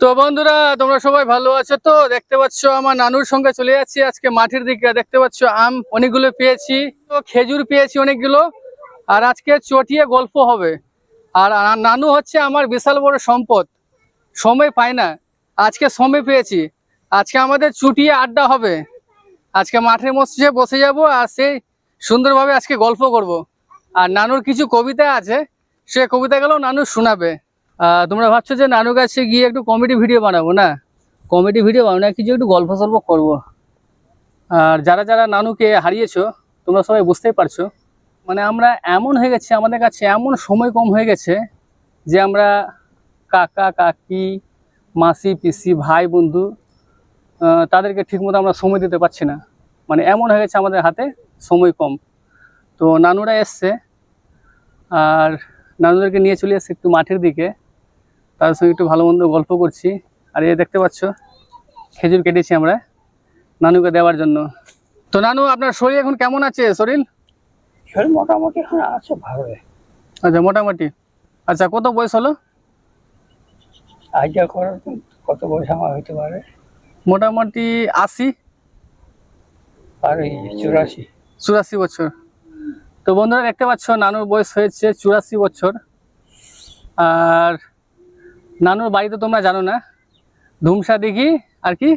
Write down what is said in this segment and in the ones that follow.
তো বন্ধুরা, তোমরা সবাই ভালো আছো তো? দেখতে পাচ্ছ আমার নানুর সঙ্গে চলে যাচ্ছি আজকে মাঠের দিকে। দেখতে পাচ্ছ আম অনেকগুলো পেয়েছি, তো খেজুর পেয়েছি অনেকগুলো, আর আজকে চটিয়ে গল্প হবে। আর নানু হচ্ছে আমার বিশাল বড় সম্পদ, সময় পাই না। আজকে সময় পেয়েছি, আজকে আমাদের চুটিয়ে আড্ডা হবে। আজকে মাঠের মধ্যে বসে যাব আর সেই সুন্দরভাবে আজকে গল্প করব। আর নানুর কিছু কবিতা আছে, সে কবিতাগুলো নানু শোনাবে। তোমরা ভাবছ যে নানু কাছে গিয়ে একটু কমেডি ভিডিও বানাবো, না? কমেডি ভিডিও বানাবো, না, কিছু একটু গল্প সল্প করব। আর যারা যারা নানুকে হারিয়েছো, তোমরা সবাই বুঝতেই পারছ মানে আমরা এমন হয়ে গেছে, আমাদের কাছে এমন সময় কম হয়ে গেছে যে আমরা কাকা, কাকি, মাসি, পিসি, ভাই, বন্ধু তাদেরকে ঠিকমতো আমরা সময় দিতে পারছি না। মানে এমন হয়ে গেছে আমাদের হাতে সময় কম। তো নানুরা এসছে, আর নানুদেরকে নিয়ে চলে এসছে একটু মাঠের দিকে। তাদের সঙ্গে একটু ভালো মন্দ গল্প করছি। আর এই দেখতে পাচ্ছ খেজুর কেটেছি আমরা নানুকে দেওয়ার জন্য। তো নানু আপনার শরীর এখন কেমন আছে? শরীর? শরীর মোটামুটি এখন আছে ভালো আচ্ছা মোটামুটি। আচ্ছা কত বয়স হলো? আইডিয়া করার কত বয়স আমার হইতে পারে? মোটামুটি আশি। আর চুরাশি। চুরাশি বছর। তো বন্ধুরা দেখতে পাচ্ছ নানুর বয়স হয়েছে চুরাশি বছর। আর নানুর বাড়ি তো তোমরা জানো না? ধুমসা দিঘি আর কি?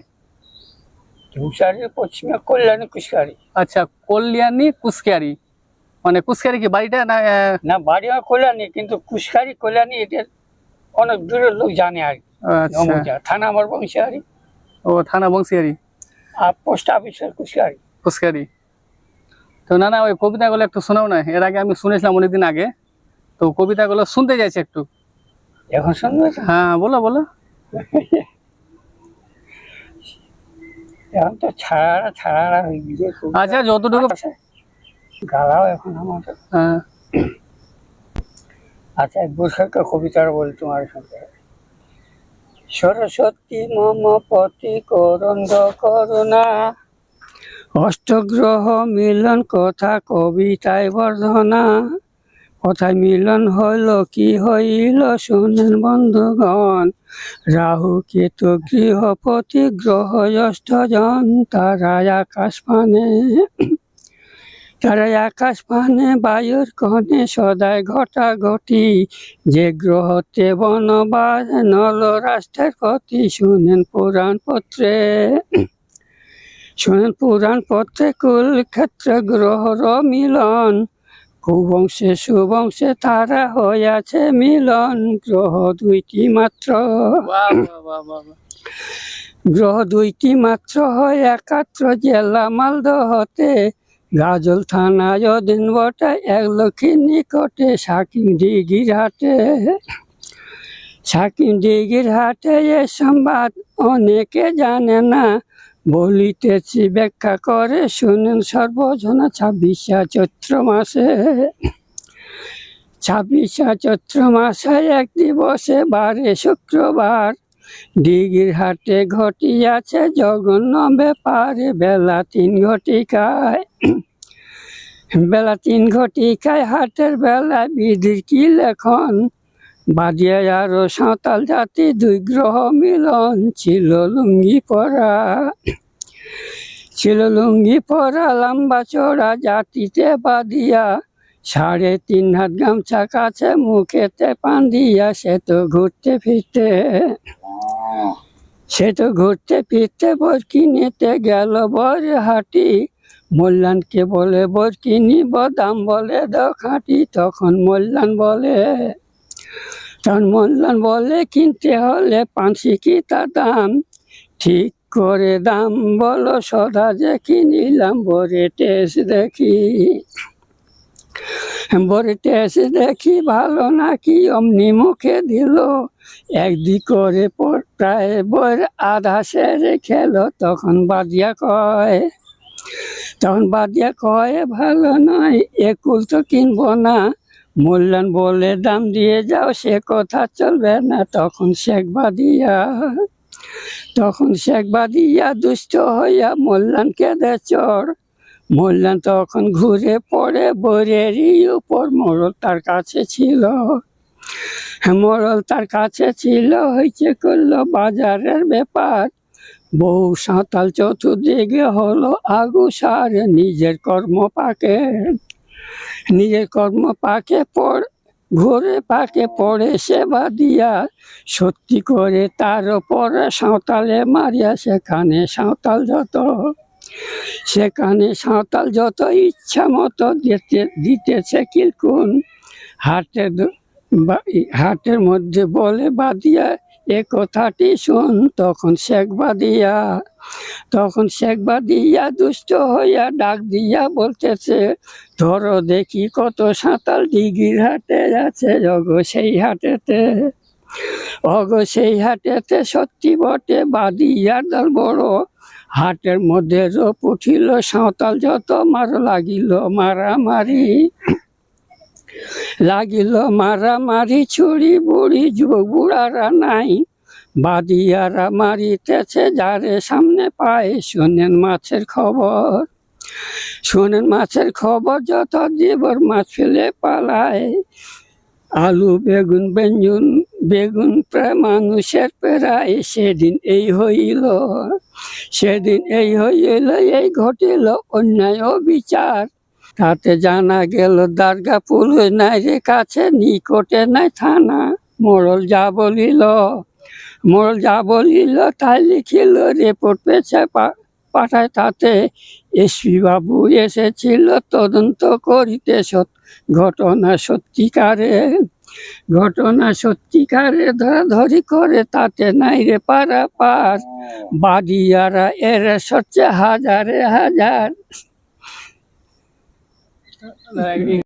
ধূপসারি পশ্চিমে কল্যাণী কুশকারি। আচ্ছা কল্যাণী কুসকিয়ারি মানে কি বাড়িটা না না বাড়ি কল্যাণী কিন্তু কুশকারি কল্যাণী এটা অনেক দূরের লোক জানে আর আচ্ছা। থানা আমার বংশারি ও থানা বংশিয়ারি আর পোস্ট অফিসের কুশকারি। তো না না ওই কবিতাগুলো একটু শোনাও না? এর আগে আমি শুনেছিলাম অনেকদিন আগে। তো কবিতাগুলো শুনতে চাইছি একটু। এখন শুনবে? হ্যাঁ বলো বলো। এখন তো ছাড়া ছাড়া হয়ে গিয়ে আচ্ছা যতটুকু আছে। গালাও এখন আমাদের। হ্যাঁ। আচ্ছা এক বৈশাখের কবিতার বলি তোমার সঙ্গে। সরস্বতী মম পতি করন্দ করুণা। অষ্টগ্রহ মিলন কথা কবিতায় বর্ধনা। কথায় মিলন হইল কি হইল শুনেন বন্ধুগণ? রাহু, কেতু, গৃহপতি, গ্রহ জন তারা আকাশ পানে। তারা আকাশ পানে, বায়ুর কণে সদায় ঘটা ঘটি। যে গ্রহতে বনবাস নল রাষ্ট্রের প্রতি শুনেন পুরাণ পত্রে। শুনেন পুরাণ পত্রে কুলক্ষেত্র গ্রহর মিলন। কুবংশে সুবংশে তারা হইয়াছে মিলন গ্রহ দুইটি মাত্র। গ্রহ দুইটি মাত্র হয় একাত্র জেলা মালদহতে। গাজল থানায় অধীন বটে এক লক্ষীর নিকটে সাকিম ডিগির হাটে। সাকিম ডিগির হাটে এ সংবাদ অনেকে জানে না বলিতেছি ব্যাখ্যা করে, শুনেন সর্বজনা, ছাব্বিশা চৈত্র মাসে। ছাব্বিশা চৈত্র মাসে এক দিবসে বারে শুক্রবার। দিঘির হাটে ঘটিয়াছে জঘন্য ব্যাপারে, বেলা তিন ঘটিকায়। বেলা তিন ঘটিকায় হাটের বেলা বিধির কি লেখন? বাদিয়া আরও সাঁওতাল জাতি দুই গ্রহ মিলন ছিল লুঙ্গি পরা। ছিল লুঙ্গি পরা, লম্বা চড়া জাতিতে বাদিয়া সাড়ে তিন হাত গামছা কাছে মুখেতে পান দিয়া সে তো ঘুরতে ফিরতে। সে তো ঘুরতে ফিরতে বরকি নিতে গেল বর হাটি মল্লানকে বলে বরকি নিব দাম বলে দাও খাঁটি তখন মল্লান বলে তখন মল্লান বলে কিনতে হলে পাঁচি কি তা দাম? ঠিক করে দাম বলো সদা যে কিনিলাম বরে টেস্ট দেখি। বরে টেস্ট দেখি ভালো নাকি, অমনি মুখে দিল। একদিক করে প্রায় বর আধা সেরে খেলো, তখন বাদিয়া কয়, তখন বাদিয়া কয়, ভালো নয় একুল তো কিনবো না। মূল্যান বলে দাম দিয়ে যাও, সে কথা চলবে না। তখন শেখ বাদিয়া, তখন শেখ বাদিয়া দুষ্ট হইয়া মূল্যানকে দে চর। মূল্যান তখন ঘুরে পড়ে, বরেরই উপর। মোড়ল তার কাছে ছিল। মরল তার কাছে ছিল হয়েছে করল বাজারের ব্যাপার। বহু সাঁতাল চতুর্দিকে হলো আগু সার নিজের কর্ম পাকে নিজের কর্ম পাকে পড় ঘুরে পাকে পড়ে সেবা দিয়া। সত্যি করে তার ওপরে সাঁওতালে মারিয়া, সেখানে সাঁওতাল যত, সেখানে সাঁওতাল যত ইচ্ছা মতো দিতে, দিতেছে কিলকুন হাটের হাটের মধ্যে বলে বাদিয়া এ কথাটি শোন, তখন শেখ বাদিয়া, তখন শেখ বাদিয়া দুষ্ট হইয়া ডাক দিয়া বলতেছে, ধরো দেখি কত সাঁতাল ডিগির হাটে আছে অগ সেই হাটেতে। অগ সেই হাটেতে সত্যি বটে বাদিয়ার দল বড়। হাটের মধ্যে রোপ উঠিল, সাঁওতাল যত মার লাগিল মারামারি। লাগিল মারামারি, ছুরি বুড়ি, যুবক বুড়ারা নাই। বাদিয়ারা মারিতেছে, যারে সামনে পায় শোনেন মাছের খবর। শোনেন মাছের খবর যত দেবর মাছ ফেলে পালায়। আলু, বেগুন, ব্যঞ্জন, বেগুন প্রায় মানুষের প্রায়। সেদিন এই হইল, সেদিন এই হইল, এই ঘটিল অন্যায় বিচার। তাতে জানা গেল দার্গা পুল নাই রে কাছে নিকটে নাই থানা। মোড়ল যা বলিল মোড়ল যা বলিল তাই লিখিল রিপোর্ট পেছে পাঠায় তাতে এসপি বাবু এসেছিল তদন্ত করিতে সত ঘটনা সত্যিকারে ঘটনা সত্যিকারে ধরাধরি করে তাতে নাই রে পারা পার বাদিয়ারা এর সচ্ছে হাজারে হাজার। 再来一遍